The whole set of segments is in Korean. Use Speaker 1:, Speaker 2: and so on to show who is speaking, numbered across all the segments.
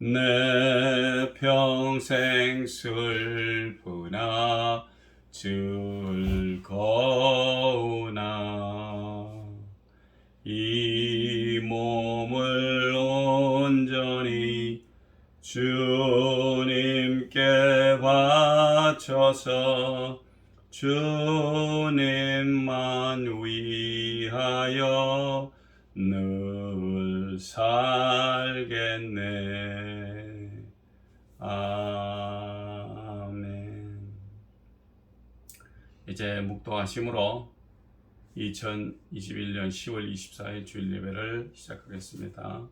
Speaker 1: 내 평생 슬프나 즐거우나 이 몸을 온전히 주님께 바쳐서 주님만 위하여 늘 살 이제 묵도하심으로 2021년 10월 24일 주일 예배를 시작하겠습니다.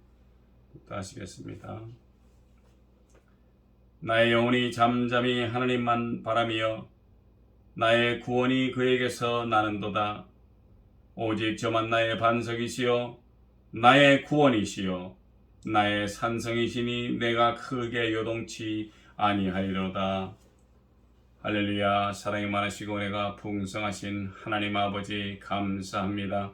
Speaker 1: 묵도하시겠습니다. 나의 영혼이 잠잠히 하나님만 바라며 나의 구원이 그에게서 나는도다. 오직 저만 나의 반석이시요 나의 구원이시요 나의 산성이시니 내가 크게 요동치 아니하리로다. 할렐루야 사랑이 많으시고 내가 풍성하신 하나님 아버지 감사합니다.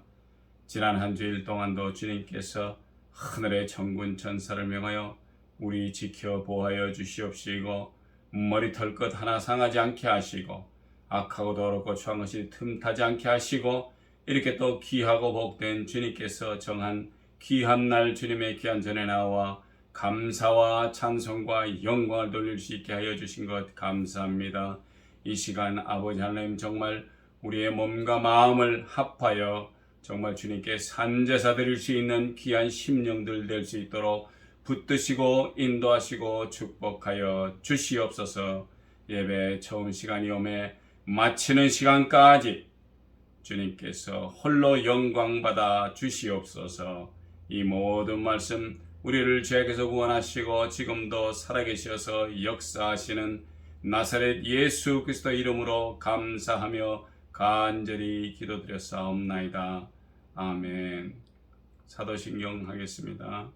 Speaker 1: 지난 한 주일 동안도 주님께서 하늘의 천군 천사를 명하여 우리 지켜 보하여 주시옵시고 머리털 것 하나 상하지 않게 하시고 악하고 더럽고 추한 것이 틈타지 않게 하시고 이렇게 또 귀하고 복된 주님께서 정한 귀한 날 주님의 귀한 전에 나와 감사와 찬송과 영광을 돌릴 수 있게 하여 주신 것 감사합니다. 이 시간 아버지 하나님 정말 우리의 몸과 마음을 합하여 정말 주님께 산제사 드릴 수 있는 귀한 심령들 될 수 있도록 붙드시고 인도하시고 축복하여 주시옵소서 예배 처음 시간이 오매 마치는 시간까지 주님께서 홀로 영광 받아 주시옵소서 이 모든 말씀 우리를 죄악에서 구원하시고 지금도 살아계셔서 역사하시는 나사렛 예수 그리스도 이름으로 감사하며 간절히 기도드렸사옵나이다. 아멘. 사도신경 하겠습니다.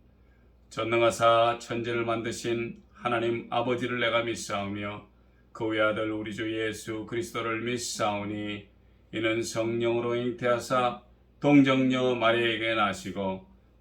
Speaker 1: 전능하사 천지를 만드신 하나님 아버지를 내가 믿사오며 그 외아들 우리 주 예수 그리스도를 믿사오니 이는 성령으로 잉태하사 동정녀 마리에게 나시고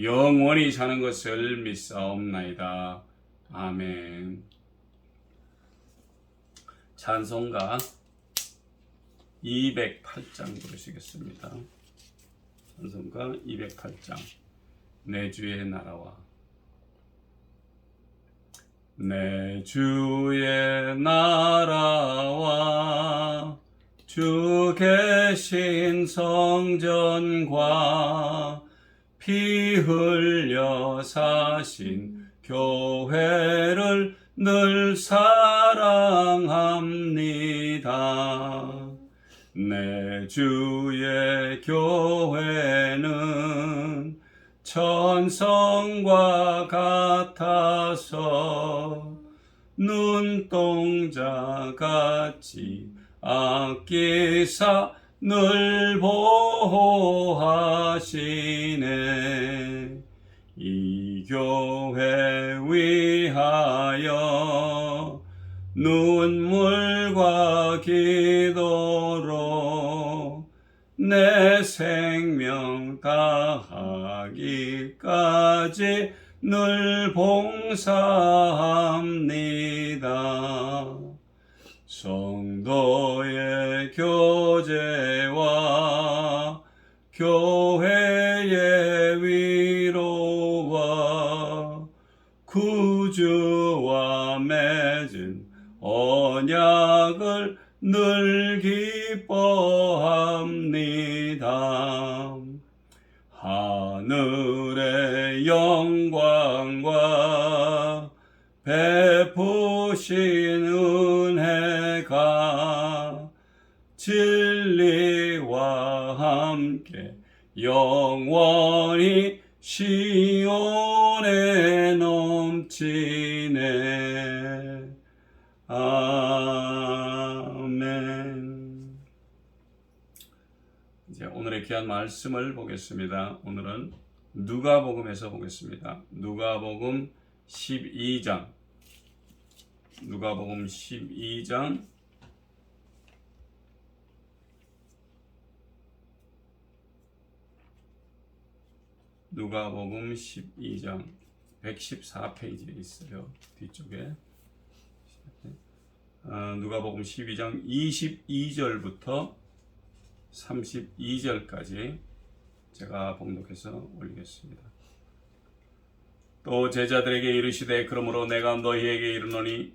Speaker 1: 영원히 사는 것을 믿사옵나이다. 아멘. 찬송가 208장 부르시겠습니다. 찬송가 208장 내 주의 나라와 내 주의 나라와 주 계신 성전과 피 흘려 사신 교회를 늘 사랑합니다. 내 주의 교회는 천성과 같아서 눈동자 같이 아끼사 늘 보호하시네 이 교회 위하여 눈물과 기도로 내 생명 다하기까지 늘 봉사합니다. 성도의 교제와 교회의 위로와 구주와 맺은 언약을 늘 기뻐합니다. 하늘의 영광과 베푸신 은 영원히 시온에 넘치네 아멘 이제 오늘의 귀한 말씀을 보겠습니다. 오늘은 누가복음에서 보겠습니다. 누가복음 12장 누가복음 12장 누가복음 12장 114페이지에 있어요. 뒤쪽에 어, 누가복음 12장 22절부터 32절까지 제가 봉독해서 올리겠습니다. 또 제자들에게 이르시되 그러므로 내가 너희에게 이르노니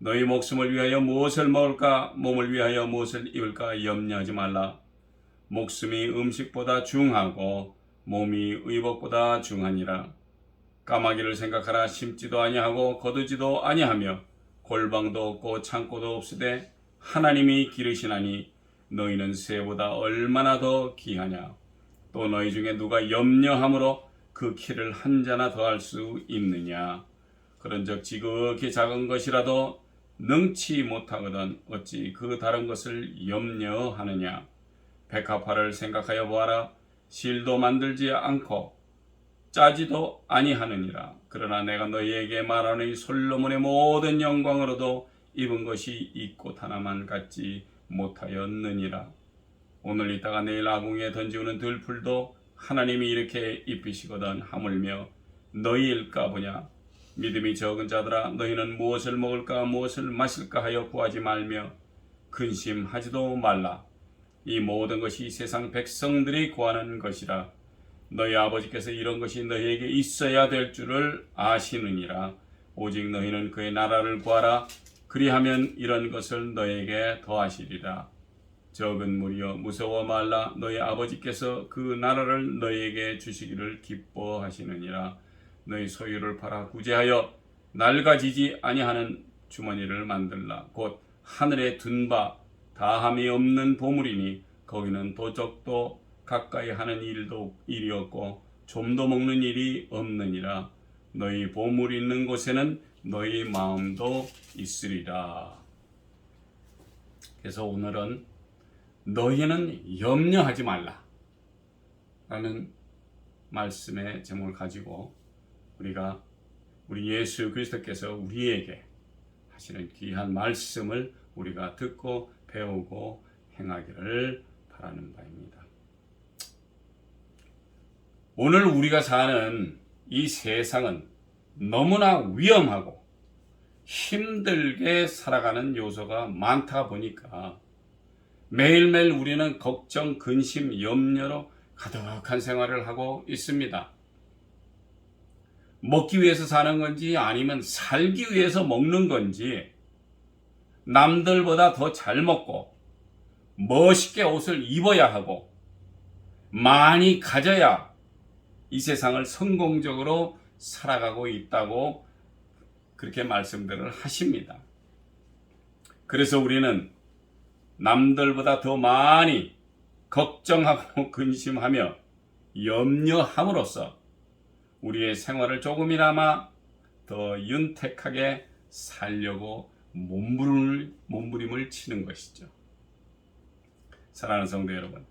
Speaker 1: 너희 목숨을 위하여 무엇을 먹을까 몸을 위하여 무엇을 입을까 염려하지 말라 목숨이 음식보다 중하고 몸이 의복보다 중하니라. 까마귀를 생각하라 심지도 아니하고 거두지도 아니하며 골방도 없고 창고도 없으되 하나님이 기르시나니 너희는 새보다 얼마나 더 귀하냐? 또 너희 중에 누가 염려함으로 그 키를 한 자나 더할 수 있느냐? 그런즉 지극히 작은 것이라도 능치 못하거든 어찌 그 다른 것을 염려하느냐? 백합화를 생각하여 보아라 실도 만들지 않고 짜지도 아니하느니라. 그러나 내가 너희에게 말하노니 솔로몬의 모든 영광으로도 입은 것이 이 꽃 하나만 갖지 못하였느니라. 오늘 있다가 내일 아궁이에 던지우는 들풀도 하나님이 이렇게 입히시거든 하물며 너희일까 보냐? 믿음이 적은 자들아 너희는 무엇을 먹을까 무엇을 마실까 하여 구하지 말며 근심하지도 말라 이 모든 것이 세상 백성들이 구하는 것이라. 너희 아버지께서 이런 것이 너희에게 있어야 될 줄을 아시느니라. 오직 너희는 그의 나라를 구하라. 그리하면 이런 것을 너희에게 더하시리라. 적은 무리여 무서워 말라. 너희 아버지께서 그 나라를 너희에게 주시기를 기뻐하시느니라. 너희 소유를 팔아 구제하여 낡아지지 아니하는 주머니를 만들라. 곧 하늘에 둔 바 다함이 없는 보물이니 거기는 도적도 가까이 하는 일도 일이 없고 좀도 먹는 일이 없느니라. 너희 보물 있는 곳에는 너희 마음도 있으리라. 그래서 오늘은 너희는 염려하지 말라 라는 말씀의 제목을 가지고 우리가 우리 예수 그리스도께서 우리에게 하시는 귀한 말씀을 우리가 듣고 배우고 행하기를 바라는 바입니다. 오늘 우리가 사는 이 세상은 너무나 위험하고 힘들게 살아가는 요소가 많다 보니까 매일매일 우리는 걱정, 근심, 염려로 가득한 생활을 하고 있습니다. 먹기 위해서 사는 건지 아니면 살기 위해서 먹는 건지 남들보다 더 잘 먹고 멋있게 옷을 입어야 하고 많이 가져야 이 세상을 성공적으로 살아가고 있다고 그렇게 말씀들을 하십니다. 그래서 우리는 남들보다 더 많이 걱정하고 근심하며 염려함으로써 우리의 생활을 조금이나마 더 윤택하게 살려고 몸부림을, 몸부림을 치는 것이죠. 사랑하는 성도 여러분,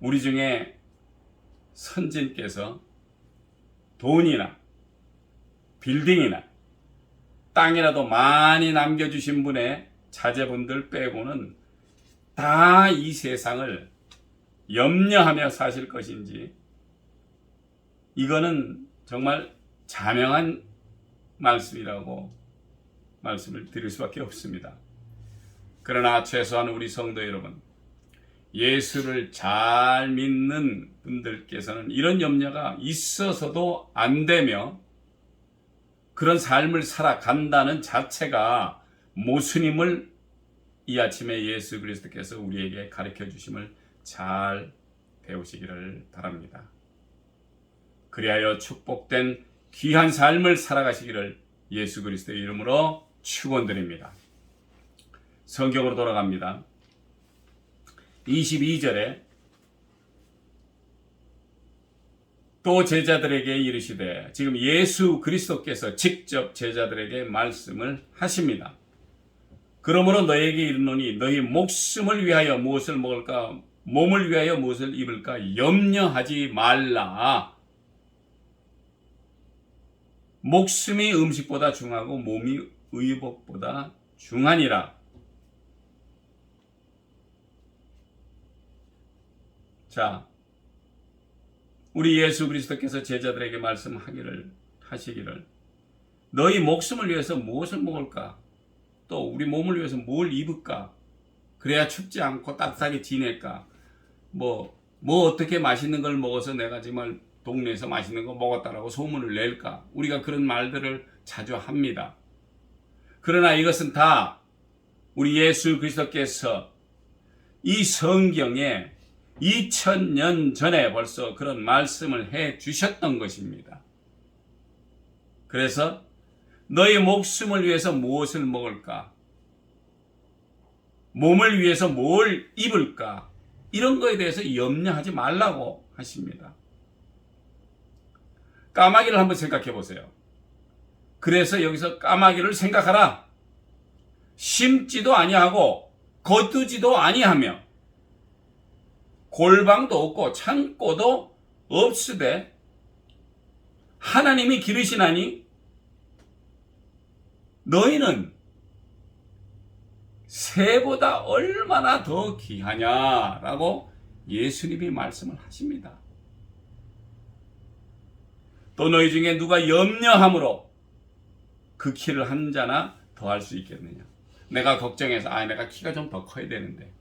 Speaker 1: 우리 중에 선진께서 돈이나 빌딩이나 땅이라도 많이 남겨주신 분의 자제분들 빼고는 다 이 세상을 염려하며 사실 것인지 이거는 정말 자명한 말씀이라고 말씀을 드릴 수밖에 없습니다. 그러나 최소한 우리 성도 여러분, 예수를 잘 믿는 분들께서는 이런 염려가 있어서도 안 되며 그런 삶을 살아간다는 자체가 모순임을 이 아침에 예수 그리스도께서 우리에게 가르쳐 주심을 잘 배우시기를 바랍니다. 그리하여 축복된 귀한 삶을 살아가시기를 예수 그리스도의 이름으로 축원드립니다. 성경으로 돌아갑니다. 22절에 또 제자들에게 이르시되 지금 예수 그리스도께서 직접 제자들에게 말씀을 하십니다. 그러므로 너에게 이르노니 너희 목숨을 위하여 무엇을 먹을까 몸을 위하여 무엇을 입을까 염려하지 말라. 목숨이 음식보다 중하고 몸이 의복보다 중하니라. 자, 우리 예수 그리스도께서 제자들에게 말씀하기를 하시기를 너희 목숨을 위해서 무엇을 먹을까? 또 우리 몸을 위해서 뭘 입을까? 그래야 춥지 않고 따뜻하게 지낼까? 뭐, 뭐 어떻게 맛있는 걸 먹어서 내가 정말 동네에서 맛있는 거 먹었다라고 소문을 낼까? 우리가 그런 말들을 자주 합니다. 그러나 이것은 다 우리 예수 그리스도께서 이 성경에 2000년 전에 벌써 그런 말씀을 해 주셨던 것입니다. 그래서 너희 목숨을 위해서 무엇을 먹을까? 몸을 위해서 뭘 입을까? 이런 거에 대해서 염려하지 말라고 하십니다. 까마귀를 한번 생각해 보세요. 그래서 여기서 까마귀를 생각하라. 심지도 아니하고 거두지도 아니하며 골방도 없고 창고도 없으되 하나님이 기르시나니 너희는 새보다 얼마나 더 귀하냐라고 예수님이 말씀을 하십니다. 또 너희 중에 누가 염려함으로 그 키를 한 자나 더 할 수 있겠느냐? 내가 걱정해서 아 내가 키가 좀 더 커야 되는데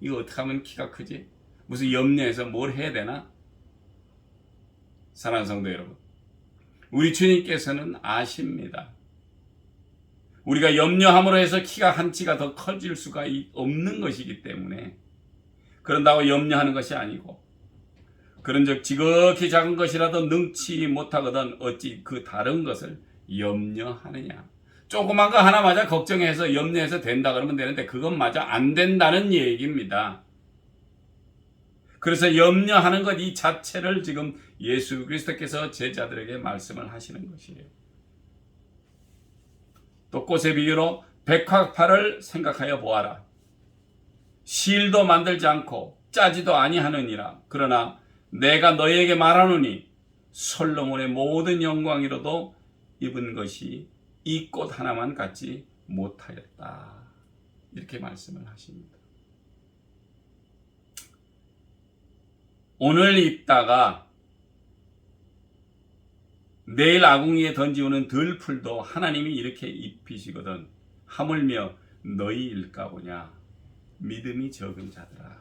Speaker 1: 이거 어떻게 하면 키가 크지? 무슨 염려해서 뭘 해야 되나? 사랑하는 성도 여러분, 우리 주님께서는 아십니다. 우리가 염려함으로 해서 키가 한 치가 더 커질 수가 없는 것이기 때문에 그런다고 염려하는 것이 아니고 그런즉 지극히 작은 것이라도 능치 못하거든 어찌 그 다른 것을 염려하느냐 조그만 거 하나마저 걱정해서 염려해서 된다 그러면 되는데 그건 마저 안 된다는 얘기입니다. 그래서 염려하는 것 이 자체를 지금 예수 그리스도께서 제자들에게 말씀을 하시는 것이에요. 또 꽃의 비유로 백화파를 생각하여 보아라. 실도 만들지 않고 짜지도 아니하느니라. 그러나 내가 너희에게 말하노니 솔로몬의 모든 영광이로도 입은 것이 이 꽃 하나만 갖지 못하였다. 이렇게 말씀을 하십니다. 오늘 입다가 내일 아궁이에 던지오는 들풀도 하나님이 이렇게 입히시거든 하물며 너희 일까 보냐 믿음이 적은 자들아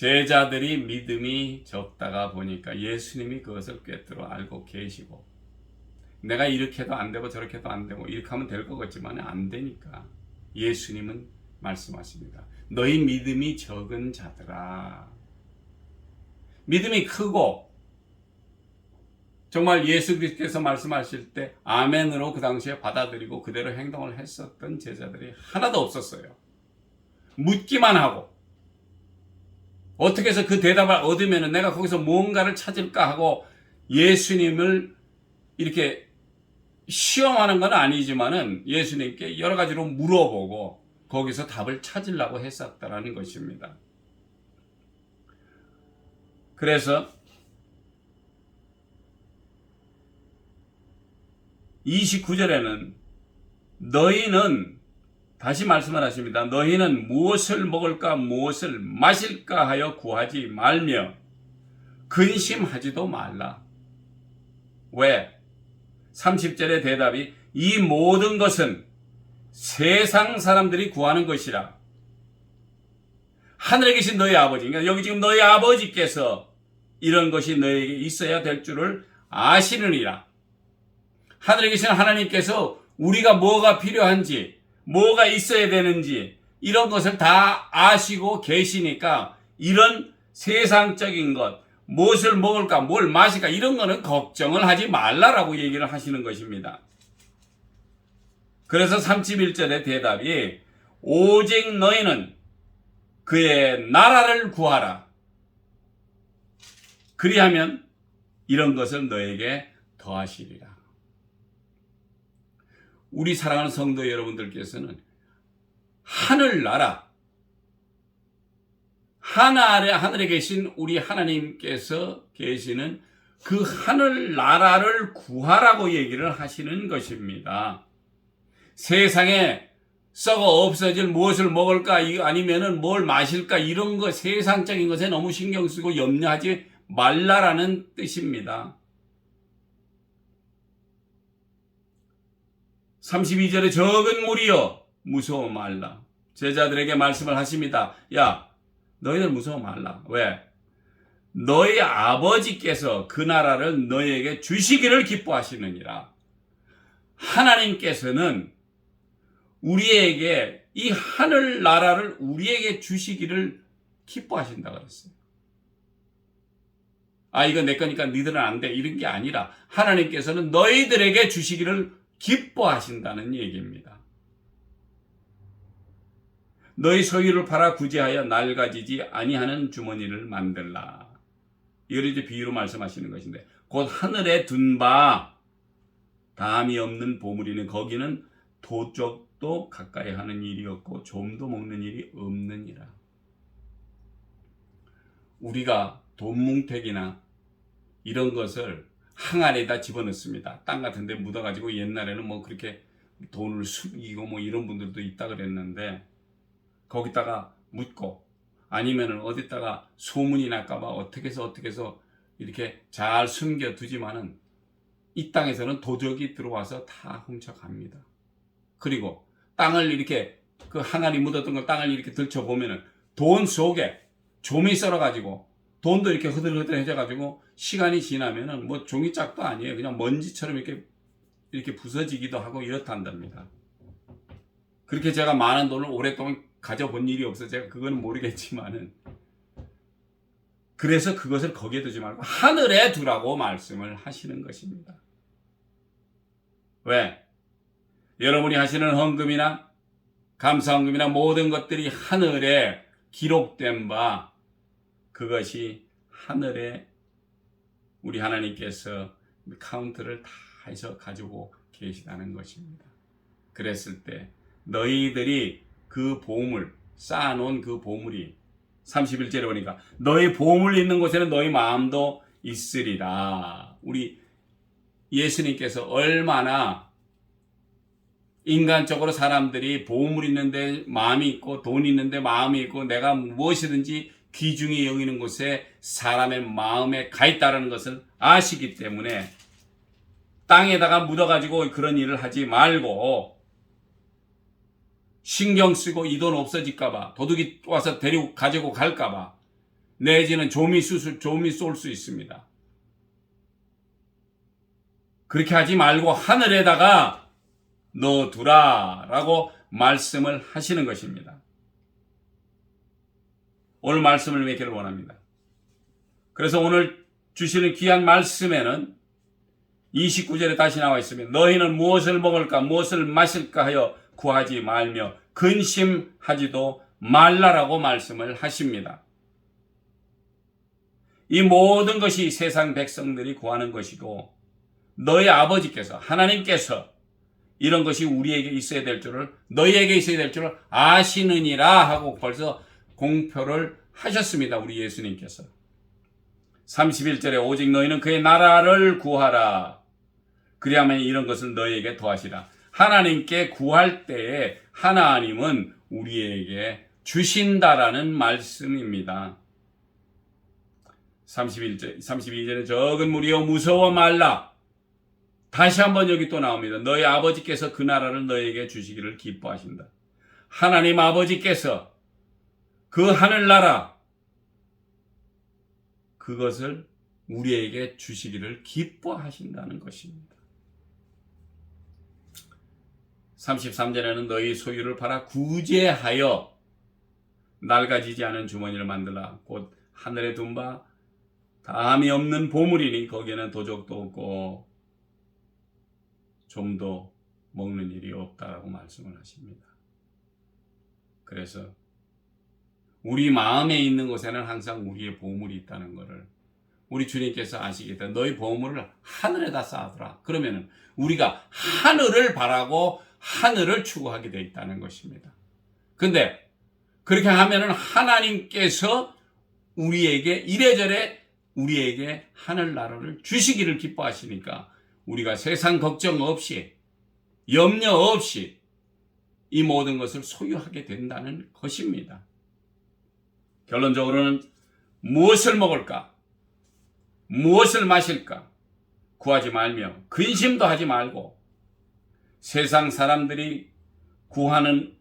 Speaker 1: 제자들이 믿음이 적다가 보니까 예수님이 그것을 꿰뚫어 알고 계시고 내가 이렇게 해도 안 되고 저렇게 해도 안 되고 이렇게 하면 될 것 같지만 안 되니까 예수님은 말씀하십니다. 너희 믿음이 적은 자들아. 믿음이 크고 정말 예수 그리스도께서 말씀하실 때 아멘으로 그 당시에 받아들이고 그대로 행동을 했었던 제자들이 하나도 없었어요. 묻기만 하고 어떻게 해서 그 대답을 얻으면 내가 거기서 무언가를 찾을까 하고 예수님을 이렇게 시험하는 건 아니지만은 예수님께 여러 가지로 물어보고 거기서 답을 찾으려고 했었다라는 것입니다. 그래서 29절에는 너희는 다시 말씀을 하십니다. 너희는 무엇을 먹을까 무엇을 마실까 하여 구하지 말며 근심하지도 말라. 왜? 30절의 대답이 이 모든 것은 세상 사람들이 구하는 것이라. 하늘에 계신 너희 아버지, 그러니까 여기 지금 너희 아버지께서 이런 것이 너에게 있어야 될 줄을 아시느니라. 하늘에 계신 하나님께서 우리가 뭐가 필요한지, 뭐가 있어야 되는지, 이런 것을 다 아시고 계시니까 이런 세상적인 것, 무엇을 먹을까, 뭘 마실까, 이런 거는 걱정을 하지 말라라고 얘기를 하시는 것입니다. 그래서 31절의 대답이 오직 너희는 그의 나라를 구하라. 그리하면 이런 것을 너에게 더하시리라. 우리 사랑하는 성도 여러분들께서는 하늘나라, 하늘에, 하늘에 계신 우리 하나님께서 계시는 그 하늘나라를 구하라고 얘기를 하시는 것입니다. 세상에 썩어 없어질 무엇을 먹을까, 이- 아니면은 뭘 마실까, 이런 거 세상적인 것에 너무 신경 쓰고 염려하지 말라라는 뜻입니다. 32절에 적은 무리여 무서워 말라. 제자들에게 말씀을 하십니다. 야, 너희들 무서워 말라. 왜? 너희 아버지께서 그 나라를 너희에게 주시기를 기뻐하시느니라. 하나님께서는 우리에게 이 하늘 나라를 우리에게 주시기를 기뻐하신다 그랬어요. 아, 이거 내 거니까 니들은 안 돼. 이런 게 아니라 하나님께서는 너희들에게 주시기를 기뻐하신다는 얘기입니다. 너희 소유를 팔아 구제하여 낡아지지 아니하는 주머니를 만들라. 이걸 이제 비유로 말씀하시는 것인데 곧 하늘에 둔 바 담이 없는 보물이는 거기는 도적도 가까이 하는 일이 없고 좀도 먹는 일이 없느니라. 우리가 돈뭉택이나 이런 것을 항아리에다 집어넣습니다. 땅 같은 데 묻어가지고 옛날에는 뭐 그렇게 돈을 숨기고 뭐 이런 분들도 있다 그랬는데 거기다가 묻고 아니면은 어디다가 소문이 날까봐 어떻게 해서 어떻게 해서 이렇게 잘 숨겨 두지만은 이 땅에서는 도적이 들어와서 다 훔쳐갑니다. 그리고 땅을 이렇게 그 항아리 묻었던 걸 땅을 이렇게 들춰보면은 돈 속에 좀이 썰어가지고 돈도 이렇게 흐들흐들해져가지고 시간이 지나면은 뭐 종이짝도 아니에요. 그냥 먼지처럼 이렇게 이렇게 부서지기도 하고 이렇단답니다. 그렇게 제가 많은 돈을 오랫동안 가져본 일이 없어 제가 그거는 모르겠지만은 그래서 그것을 거기에 두지 말고 하늘에 두라고 말씀을 하시는 것입니다. 왜? 여러분이 하시는 헌금이나 감사헌금이나 모든 것들이 하늘에 기록된 바 그것이 하늘에 우리 하나님께서 카운트를 다 해서 가지고 계시다는 것입니다. 그랬을 때 너희들이 그 보물 쌓아놓은 그 보물이 31절에 보니까 너희 보물 있는 곳에는 너희 마음도 있으리라. 우리 예수님께서 얼마나 인간적으로 사람들이 보물 있는데 마음이 있고 돈 있는데 마음이 있고 내가 무엇이든지 귀중히 여기는 곳에 사람의 마음에 가 있다는 것을 아시기 때문에 땅에다가 묻어가지고 그런 일을 하지 말고 신경 쓰고 이 돈 없어질까봐 도둑이 와서 데리고 가지고 갈까봐 내지는 조미 수술 조미 쏠 수 있습니다. 그렇게 하지 말고 하늘에다가 넣어두라라고 말씀을 하시는 것입니다. 오늘 말씀을 맺기를 원합니다. 그래서 오늘 주시는 귀한 말씀에는 29절에 다시 나와 있으면 너희는 무엇을 먹을까 무엇을 마실까 하여 구하지 말며 근심하지도 말라라고 말씀을 하십니다. 이 모든 것이 세상 백성들이 구하는 것이고 너희 아버지께서 하나님께서 이런 것이 우리에게 있어야 될 줄을 너희에게 있어야 될 줄을 아시느니라 하고 벌써 공표를 하셨습니다. 우리 예수님께서. 31절에 오직 너희는 그의 나라를 구하라. 그리하면 이런 것을 너희에게 더하시라. 하나님께 구할 때에 하나님은 우리에게 주신다라는 말씀입니다. 31절, 32절에 적은 무리여 무서워 말라. 다시 한번 여기 또 나옵니다. 너희 아버지께서 그 나라를 너희에게 주시기를 기뻐하신다. 하나님 아버지께서 그 하늘나라 그것을 우리에게 주시기를 기뻐하신다는 것입니다. 33절에는 너희 소유를 팔아 구제하여 낡아지지 않은 주머니를 만들라. 곧 하늘에 둔 바 다함이 없는 보물이니 거기에는 도적도 없고 좀도 먹는 일이 없다라고 말씀을 하십니다. 그래서 우리 마음에 있는 곳에는 항상 우리의 보물이 있다는 것을 우리 주님께서 아시겠다. 너희 보물을 하늘에다 쌓아두라. 그러면은 우리가 하늘을 바라고 하늘을 추구하게 되어 있다는 것입니다. 근데 그렇게 하면은 하나님께서 우리에게 이래저래 우리에게 하늘 나라를 주시기를 기뻐하시니까 우리가 세상 걱정 없이 염려 없이 이 모든 것을 소유하게 된다는 것입니다. 결론적으로는 무엇을 먹을까? 무엇을 마실까? 구하지 말며 근심도 하지 말고 세상 사람들이 구하는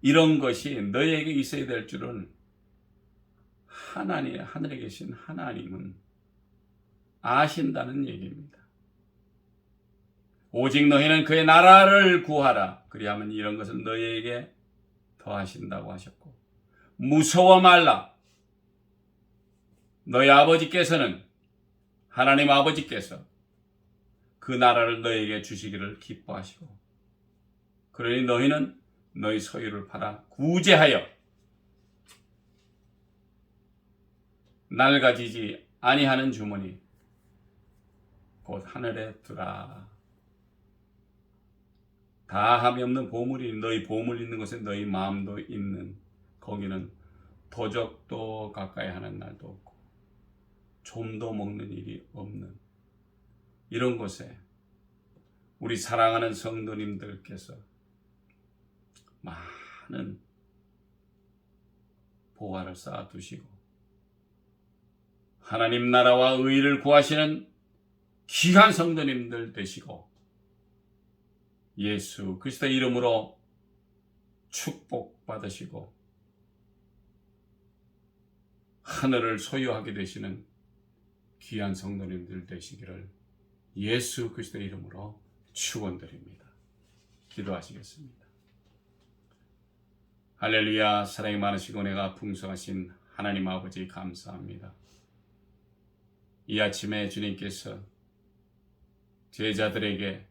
Speaker 1: 이런 것이 너에게 있어야 될 줄은 하나님, 하늘에 계신 하나님은 아신다는 얘기입니다. 오직 너희는 그의 나라를 구하라. 그리하면 이런 것을 너희에게 더하신다고 하셨고, 무서워 말라. 너희 아버지께서는 하나님 아버지께서 그 나라를 너희에게 주시기를 기뻐하시고, 그러니 너희는 너희 소유를 팔아 구제하여 낡아지지 아니하는 주머니 곧 하늘에 두라. 다 함이 없는 보물이 너희 보물 있는 곳에 너희 마음도 있는 거기는 도적도 가까이 하는 날도 없고 좀도 먹는 일이 없는 이런 곳에 우리 사랑하는 성도님들께서 많은 보화를 쌓아 두시고 하나님 나라와 의를 구하시는 귀한 성도님들 되시고 예수 그리스도 이름으로 축복받으시고 하늘을 소유하게 되시는 귀한 성도님들 되시기를 예수 그리스도 이름으로 축원드립니다. 기도하시겠습니다. 할렐루야 사랑이 많으시고 내가 풍성하신 하나님 아버지 감사합니다. 이 아침에 주님께서 제자들에게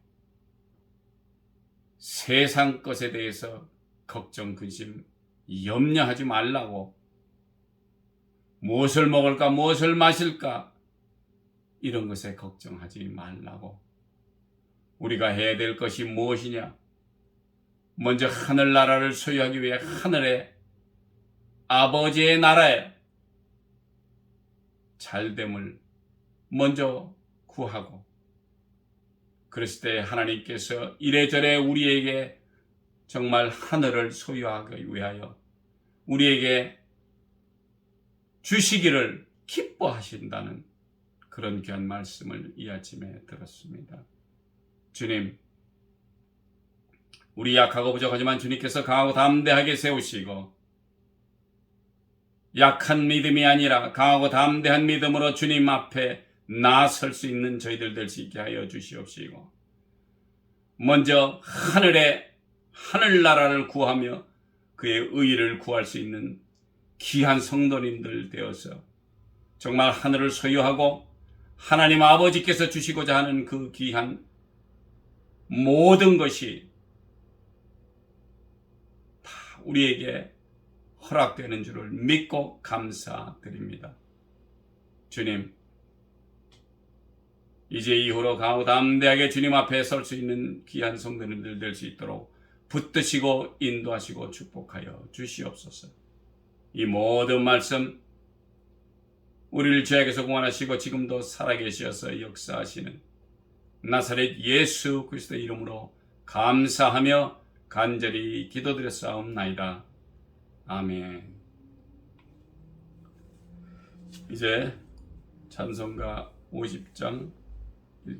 Speaker 1: 세상 것에 대해서 걱정, 근심, 염려하지 말라고 무엇을 먹을까, 무엇을 마실까 이런 것에 걱정하지 말라고 우리가 해야 될 것이 무엇이냐? 먼저 하늘나라를 소유하기 위해 하늘의 아버지의 나라에 잘됨을 먼저 구하고 그랬을 때 하나님께서 이래저래 우리에게 정말 하늘을 소유하기 위하여 우리에게 주시기를 기뻐하신다는 그런 귀한 말씀을 이 아침에 들었습니다. 주님, 우리 약하고 부족하지만 주님께서 강하고 담대하게 세우시고 약한 믿음이 아니라 강하고 담대한 믿음으로 주님 앞에 나설 수 있는 저희들 될 수 있게 하여 주시옵시고 먼저 하늘에 하늘나라를 구하며 그의 의를 구할 수 있는 귀한 성도님들 되어서 정말 하늘을 소유하고 하나님 아버지께서 주시고자 하는 그 귀한 모든 것이 다 우리에게 허락되는 줄을 믿고 감사드립니다. 주님, 이제 이후로 강하고 담대하게 주님 앞에 설 수 있는 귀한 성도님들 될 수 있도록 붙드시고 인도하시고 축복하여 주시옵소서. 이 모든 말씀 우리를 죄악에서 구원하시고 지금도 살아계셔서 역사하시는 나사렛 예수 그리스도 이름으로 감사하며 간절히 기도드렸사옵나이다. 아멘. 이제 찬송가 50장